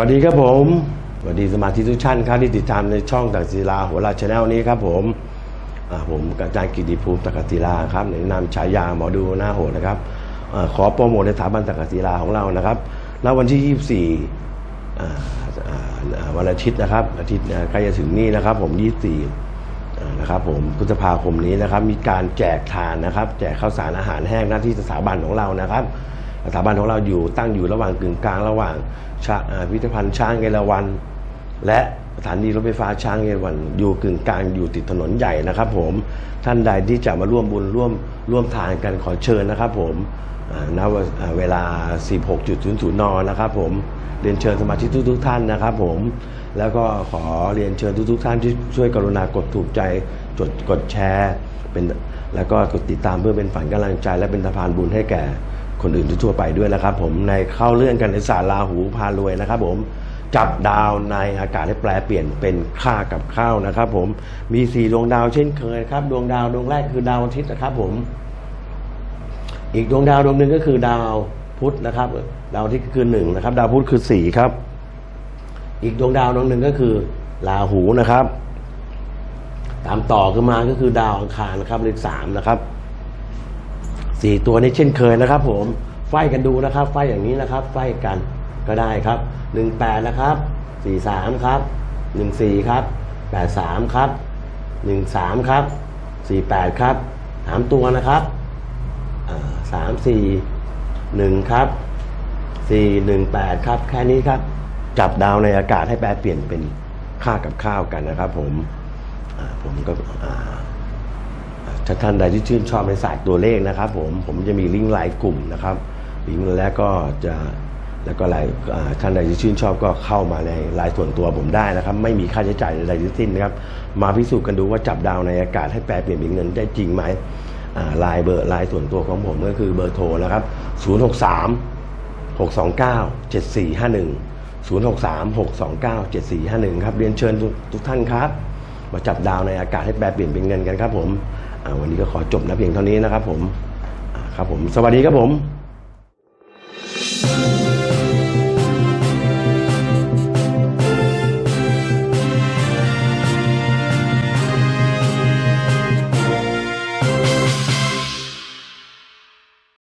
วัสดีครับผมสวัสดีสมาชิกทุกท่านครับที่ติดตามในช่องตักศิลาหัวราชแนลนี้ครับผมผมอาจารย์กิติภูมิตักศิลาครับในนามฉายาหมอดูหน้าโหดนะครับอขอโปรโมทในสถาบันตักศิลาของเรานะครับณวันที่ 24วันอาทิตย์นะครับ อาทิตย์ใกล้จะถึงนี่นะครับ ผม 24นะครับ ผมพฤษภาคมนี้นะครับ มีการแจกทานนะครับ แจกข้าวสารอาหารแห้งหน้าที่สถาบันของเรานะครับ สถาบันของเราอยู่ตั้งอยู่ระหว่างกึ่งกลางระหว่างพิพิธภัณฑ์ช้างเอราวัณและสถานีรถไฟฟ้าช้างเอราวัณอยู่กึ่งกลางอยู่ติดถนนใหญ่นะครับผมท่านใดที่จะมาร่วมบุญร่วมร่วมทานกันขอเชิญนะครับผมณเวอ่าเวลา 16.00 น นะครับผม เรียนเชิญสมาชิกทุก ๆ ท่านนะครับผม แล้วก็ขอเรียนเชิญทุก ๆ ท่านที่ช่วยกรุณากดถูกใจ จดกดแชร์ เป็น แล้วก็กดติดตามเพื่อเป็นฝันกำลังใจ และเป็นสะพานบุญให้แก่ คนอื่นทั่วไปด้วยนะครับ ผมในเข้าเรื่องกันในศาสตร์ลาหูพารวยนะครับ ผมจับดาวในอากาศให้แปลเปลี่ยนเป็นค่ากับข้าวนะครับ ผมมีสี่ดวงดาวเช่นเคยครับ ดวงดาวดวงแรกคือดาวอาทิตย์นะครับ ผม อีกดวงดาวดวงหนึ่งก็คือดาวพุธนะครับ ดาวทิตย์คือหนึ่งนะครับ ดาวพุธคือสี่ครับ อีกดวงดาวดวงหนึ่งก็คือราหูนะครับ ตามต่อขึ้นมาก็คือดาวอังคารนะครับเลขสามนะครับ สี่ตัวนี้เช่นเคยนะครับ ผมไฟกันดูนะครับ ไฟอย่างนี้นะครับ ไฟกันก็ได้ครับหนึ่งแปดนะครับสี่สามครับหนึ่งสี่ครับแปดสามครับหนึ่งสามครับสี่แปดครับสามตัวนะครับสามสี่หนึ่งครับสี่หนึ่งแปดครับ แค่นี้ครับ จับดาวในอากาศให้แปลเปลี่ยนเป็นค่ากับข้าวกันนะครับ ผมผมก็ ถ้าท่านใดที่ชื่นชอบในศาสตร์ตัวเลขนะครับ ผมผมจะมีลิงก์ไลน์กลุ่มนะครับลิงก์แล้วก็จะแล้วก็ไลน์ท่านใดที่ชื่นชอบก็เข้ามาในไลน์ส่วนตัวผมได้นะครับ ไม่มีค่าใช้จ่ายใดๆทั้งสิ้นนะครับ มาพิสูจน์กันดูว่าจับดาวในอากาศให้แปลเปลี่ยนเป็นเงินได้จริงไหมอ่าไลน์เบอร์ลน์ส่วนตัวของผมก็คือเบอร์โทรนะครับ 063 629 7451 063 629 7451 ครับ เรียนเชิญทุกท่านครับ มาจับดาวในอากาศให้แปลเปลี่ยนเป็นเงินกันครับผม วันนี้ก็ขอจบนะเพียงเท่านี้นะครับผมครับผม สวัสดีครับผม